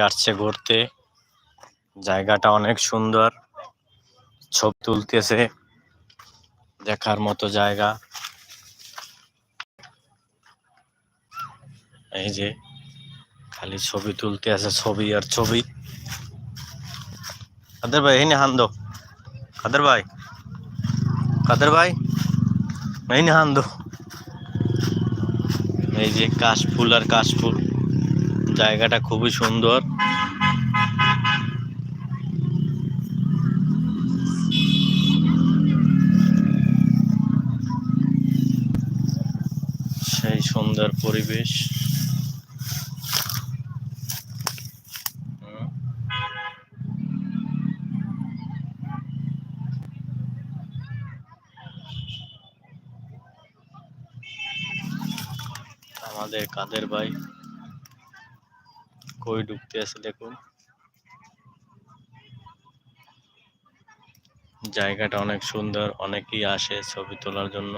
আসছে ঘুরতে। জায়গাটা অনেক সুন্দর। ছবি তুলতেছে। দেখার মতো জায়গা। এই যে খালি ছবি তুলতে আছে ছবি আর ছবি। কাদের ভাই, এই হান দো। কাদের ভাই? কাদের ভাই? এই হান এই যে কাশফুল আর কাশফুল। জায়গাটা খুবই সুন্দর সেই সুন্দর পরিবেশ। আমাদের কাদের ভাই কই ঢুকতে আছে দেখুন। জায়গাটা অনেক সুন্দর অনেকেই আসে ছবি তোলার জন্য।